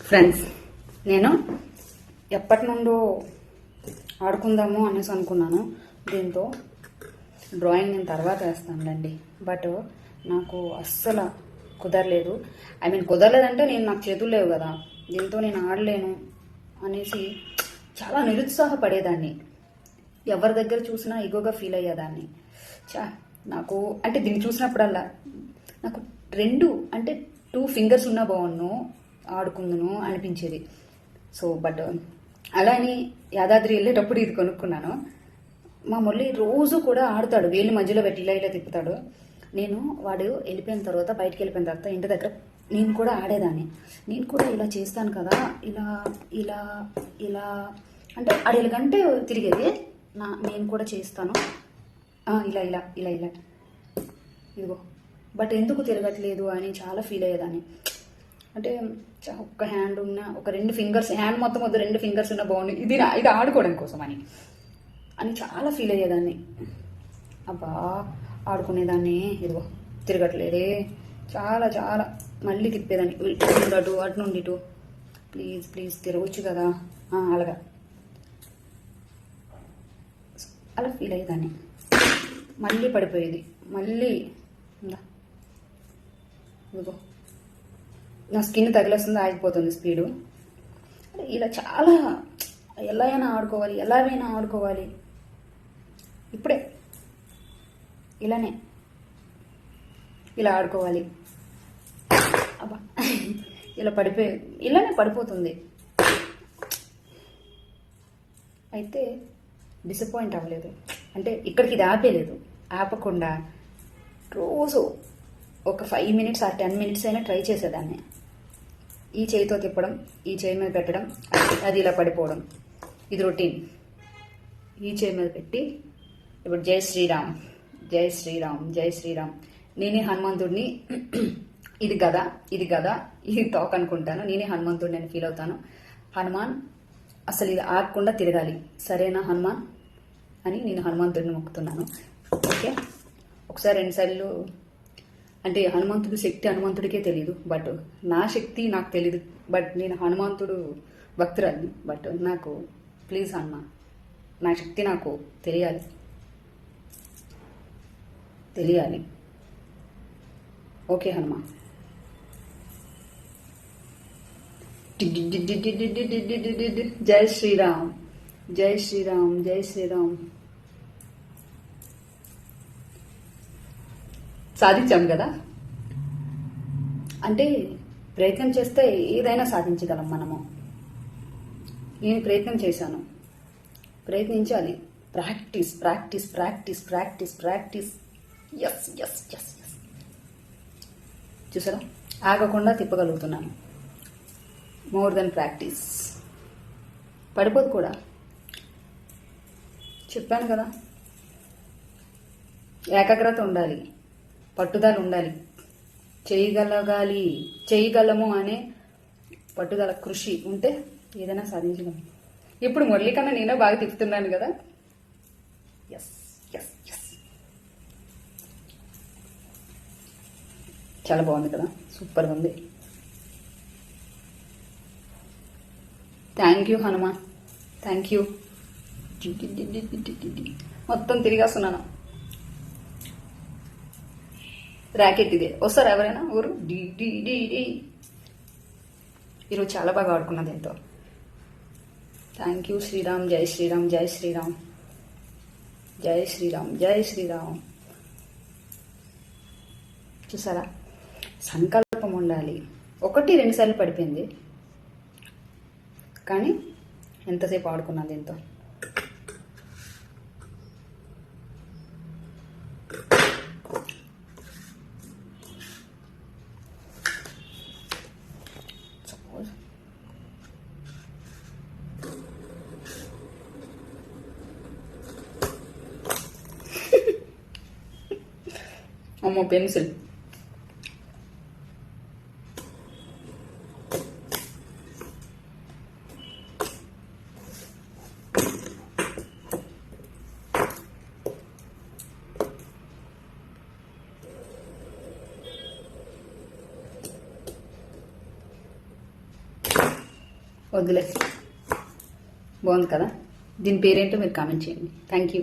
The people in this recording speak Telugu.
ఫ్రెండ్స్ నేను ఎప్పటి నుండో ఆడుకుందాము అనేసి అనుకున్నాను. దీంతో డ్రాయింగ్ నేను తర్వాత వేస్తానులేండి. బట్ నాకు అస్సలు కుదరలేదు. ఐ మీన్ కుదరలేదంటే నేను నాకు చేతులు లేవు కదా. దీంతో నేను ఆడలేను అనేసి చాలా నిరుత్సాహపడేదాన్ని. ఎవరి దగ్గర చూసినా ఇగోగా ఫీల్ అయ్యేదాన్ని. చా నాకు అంటే దీన్ని చూసినప్పుడల్లా నాకు రెండు అంటే టూ ఫింగర్స్ ఉన్న బాగున్ను. ఆడుకుందును అనిపించేది. సో బట్ అలా అని యాదాద్రి వెళ్ళేటప్పుడు ఇది కొనుక్కున్నాను. మా మురళి రోజు కూడా ఆడతాడు. వేలు మధ్యలో పెట్టి ఇలా ఇలా తిప్పుతాడు. నేను వాడు వెళ్ళిపోయిన తర్వాత బయటికి వెళ్ళిపోయిన తర్వాత ఇంటి దగ్గర నేను కూడా ఆడేదాన్ని. నేను కూడా ఇలా చేస్తాను కదా ఇలా ఇలా ఇలా అంటే అడేళ్ళ గంటే తిరిగేది. నా నేను కూడా చేస్తాను. ఇలా ఇలా ఇలా ఇలా. ఇదిగో. బట్ ఎందుకు తిరగట్లేదు అని చాలా ఫీల్ అయ్యేదాన్ని. అంటే చ- ఒక్క హ్యాండ్ ఉన్న ఒక రెండు ఫింగర్స్ హ్యాండ్ మొత్తం వద్దు రెండు ఫింగర్స్ ఉన్న బాగుంది ఇది ఇది ఆడుకోవడం కోసం అని. అని చాలా ఫీల్ అయ్యేదాన్ని. అబ్బా ఆడుకునేదాన్ని ఇదిగో తిరగట్లేదే. చాలా చాలా మళ్ళీ తిప్పేదాన్ని. ఇటు నుండి అటు అటు నుండి ఇటు. ప్లీజ్ ప్లీజ్ తిరగచ్చు కదా. అలాగా. అలా ఫీల్ అయ్యేదాన్ని. మళ్ళీ పడిపోయేది. మళ్ళీ ఇదిగో. నా స్కిన్ తగిలేస్తుంది ఆగిపోతుంది స్పీడు. ఇలా చాలా ఎలా అయినా ఆడుకోవాలి ఎలాగైనా ఆడుకోవాలి. ఇప్పుడే. ఇలానే. ఇలా ఆడుకోవాలి. అబ్బా. ఇలా పడిపోయి ఇలానే పడిపోతుంది. అయితే డిసప్పాయింట్ అవ్వలేదు. అంటే ఇక్కడికి ఇది ఆపేలేదు. ఆపకుండా రోజు ఒక ఫైవ్ మినిట్స్ ఆ టెన్ మినిట్స్ అయినా ట్రై చేసేదాన్ని. ఈ చేయితో తిప్పడం ఈ చేయి మీద పెట్టడం అది- ఇలా పడిపోవడం. ఇది రొటీన్ ఈ చేయి మీద పెట్టి ఇప్పుడు జై శ్రీరామ్ జై శ్రీరామ్ జై శ్రీరామ్. నేనే హనుమంతుడిని ఇది గద ఇది గద ఇది తోక అనుకుంటాను. నేనే హనుమంతుడిని అని ఫీల్ అవుతాను. హనుమాన్ అసలు ఇది ఆగకుండా తిరగాలి. సరేనా హనుమాన్? అని నేను హనుమంతుడిని మొక్కుతున్నాను. ఓకే? ఒకసారి రెండుసార్లు అంటే హనుమంతుడి శక్తి హనుమంతుడికే తెలియదు బట్ నా శక్తి నాకు తెలియదు బట్ నేను హనుమంతుడు భక్తురాలి బట్ నాకు ప్లీజ్ హనుమాన్ నా శక్తి నాకు తెలియాలి తెలియాలి ఓకే హనుమాన్ జై శ్రీరామ్ జై శ్రీరామ్ జై శ్రీరామ్ సాధించాం కదా? అంటే ప్రయత్నం చేస్తే ఏదైనా సాధించగలం మనము. నేను ప్రయత్నం చేశాను. ప్రయత్నించాలి. Practice practice practice practice practice. Yes yes yes yes చూసారా? ఆగకుండా తిప్పగలుగుతున్నాను. మోర్ దెన్ ప్రాక్టీస్ పడిపోదు కూడా. చెప్పాను కదా. ఏకాగ్రత ఉండాలి. పట్టుదల ఉండాలి. చేయగలగాలి చేయగలము అనే పట్టుదల కృషి ఉంటే ఏదైనా సాధించగలం. ఇప్పుడు మురళికన్నా నేనే బాగా తిప్పుతున్నాను కదా. ఎస్ ఎస్ ఎస్ చాలా బాగుంది కదా. సూపర్గా ఉంది. Thank you Hanuma. Thank you మొత్తం తిరిగేస్తున్నాను. ర్యాకెట్ ఇదే. వస్తారు ఎవరైనా ఊరు? డి డి డి డి. ఈరోజు చాలా బాగా ఆడుకున్నది ఎంతో థ్యాంక్ యూ శ్రీరామ్. జై శ్రీరామ్ జై శ్రీరామ్. జై శ్రీరామ్ జై శ్రీరామ్. చూసారా? సంకల్పం ఉండాలి. ఒకటి రెండుసార్లు పడిపోయింది. కానీ ఎంతసేపు ఆడుకున్నది ఎంతో అమ్మో పెన్సిల్ వద్దులే. బాగుంది కదా? దీని పేరేంటో మీరు కామెంట్ చేయండి. Thank you